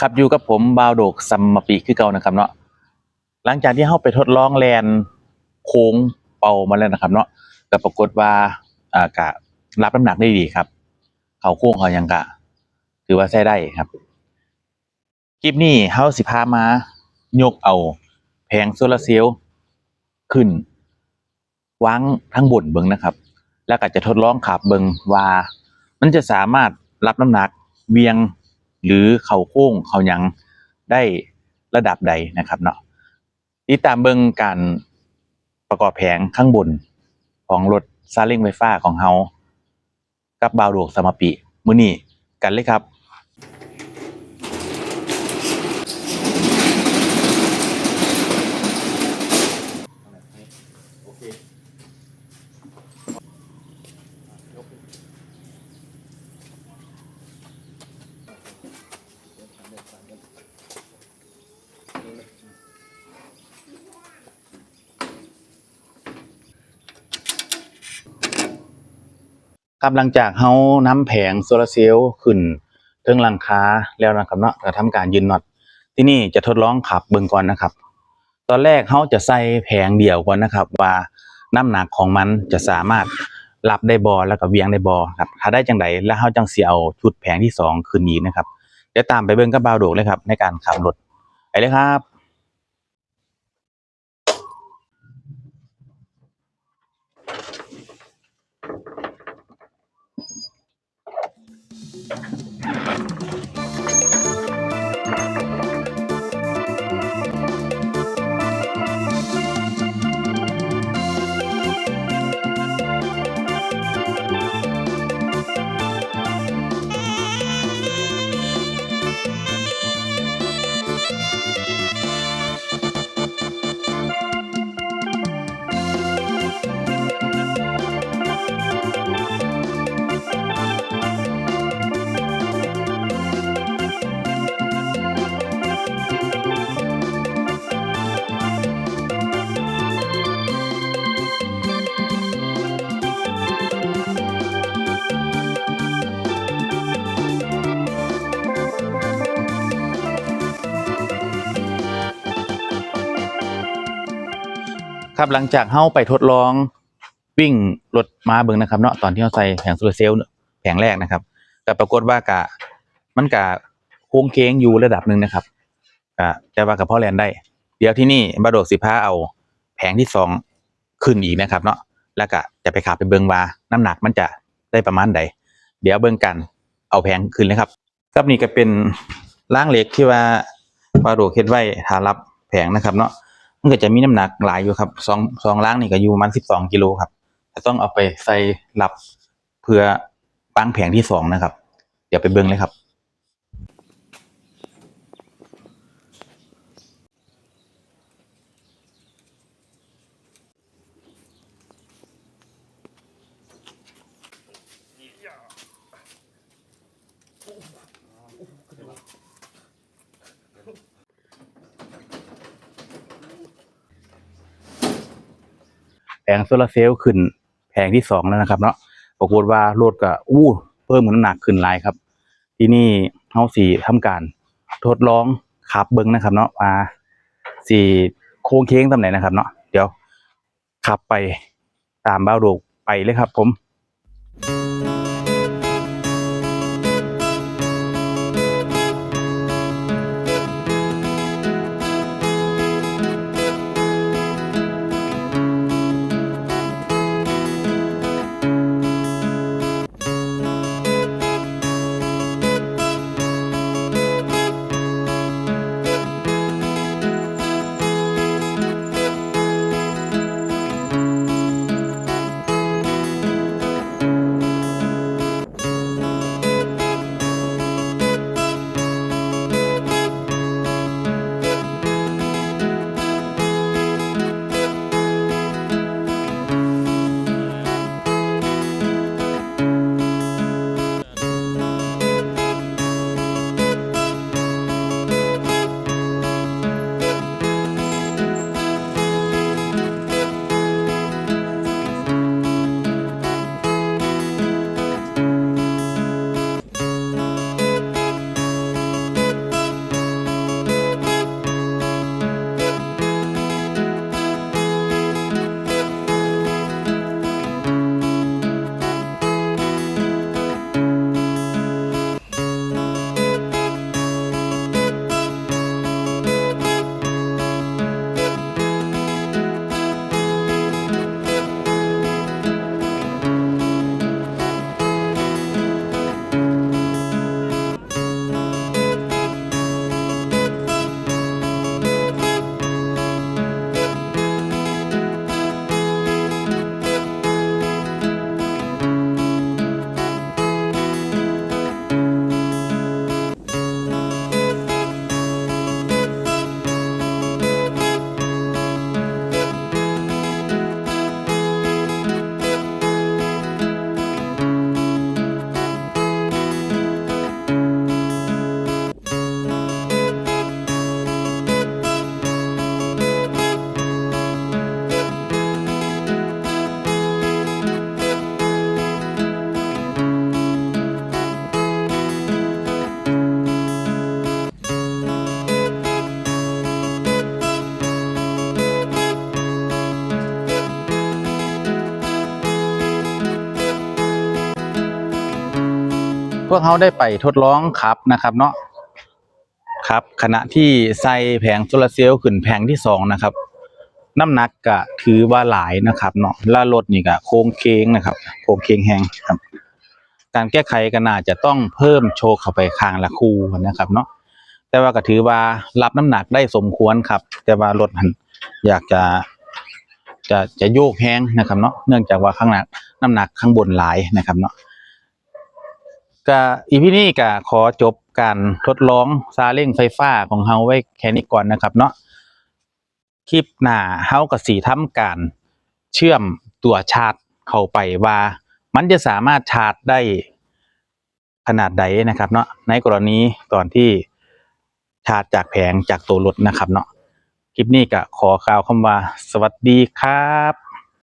ครับอยู่กับผมบาวโดกซัมมาปีคือเก่านะครับเนาะหลังจากที่เฮาไปทดลองแลนโค้งเป่ามาแล้วนะครับ เนาะก็ปรากฏว่าอ่ากะรับน้ำหนักได้ดีครับ เขาโค้งเขายังกะ ถือว่าใช้ได้ครับคลิปนี้เฮาสิพามา ยกเอาแผงโซลาร์เซลล์ขึ้นวางทั้งบนเบิงนะครับ แล้วก็จะทดลองขับเบิงว่า มันจะสามารถรับน้ำหนักเวียง หรือเข่าโค้งเข่ายังได้ระดับใดนะครับเนาะติดตามเบิ่งการประกอบแผงข้างบนของรถซาเล้งไฟฟ้าของเฮากับบาวดวกสมาปิมื้อนี้กันเลยครับ กำลังจากเฮานำแผงโซลาร์เซลล์ขึ้นเทิงหลังคาแล้วนะครับเนาะก็ทำการยืนน็อตที่นี่จะทดลองขับเบิ่งก่อนนะครับ ตอนแรกเฮาจะใส่แผงเดียวก่อนนะครับ ว่าน้ำหนักของมันจะสามารถรับได้บ่แล้วก็เวียงได้บ่ครับถ้าได้จังไดแล้วเฮาจังสิเอาชุดแผงที่สองขึ้นอีกนะครับเดี๋ยวตามไปเบิ่งกับบาวโดกเลยครับในการขับรถไปเลยครับ ครับหลังจากเฮาไปทดลองวิ่งรถมาเบิ่งนะครับเนาะตอนที่เฮาใส่แผงโซลาร์เซลล์แผงแรกนะครับก็ปรากฏว่ากะมันกะโค้งเค้งอยู่ระดับหนึ่งนะครับกะแต่ว่ากับพ่อแลนได้ เดี๋ยวที่นี่บาโดกสิพาเอาแผงที่สองขึ้นอีกนะครับ เนาะแล้วก็จะไปขับไปเบิ่งว่าน้ำหนักมันจะได้ประมาณใดเดี๋ยวเบิ่งกันเอาแผงขึ้นเลยครับครับนี่ก็เป็นร่างเหล็กที่ว่าบาโดกเฮ็ดไว้ทารับแผงนะครับเนาะ มันก็จะมีน้ำหนักหลายอยู่ครับสองสองล้างนี่ก็อยู่ประมันสิบสองกิโลครับจะต้องเอาไปใส่รับเพื่อปั้งแผงที่สองนะครับ เดี๋ยวไปเบิ้งเลยครับ แผงโซลาร์เซลล์ขึ้นแผงที่สองแล้วนะครับเนาะปรากฏว่ารถก็อู้เพิ่มน้ำหนักขึ้นหลายครับ ที่นี่เฮาสี่ทำการทดลองขับเบิ้งนะครับ เนาะมาสี่โค้งเค้งตำแหน่งนะครับ เนาะเดี๋ยวขับไปตามบ้าโดกไปเลยครับ ผม วกเขาได้ไปทดลองขับนะครับเนาะครับ ขณะที่ใส่แผงโซลาร์เซลล์ขึ้นแผงที่สองนะครับ น้ำหนักก็ถือว่าหลายนะครับเนาะแล้วรถนี่ก็โค้งเคงนะครับ โค้งเคงแหงครับ การแก้ไขก็น่าจะต้องเพิ่มโชคเข้าไปข้างละคูนะครับ เนาะแต่ว่าก็ถือว่ารับน้ำหนักได้สมควรครับ แต่ว่ารถหันอยากจะจะจะโยกแห้งนะครับเนาะเนื่องจากว่าข้างหน้าน้ำหนักข้างบนหลายนะครับเนาะ ก็อีพีนี้ก็ขอจบการทดลองซาเล้งไฟฟ้าของเฮาไว้แค่นี้ก่อนนะครับ เนาะคลิปหน้าเฮากับสีทำการเชื่อมตัวชาร์จเข้าไปว่า มันจะสามารถชาร์จได้ขนาดใดนะครับ เนาะในกรณีตอนที่ชาร์จจากแผงจากตัวรถนะครับ เนาะคลิปนี้ก็ขอกล่าวคำว่า สวัสดีครับ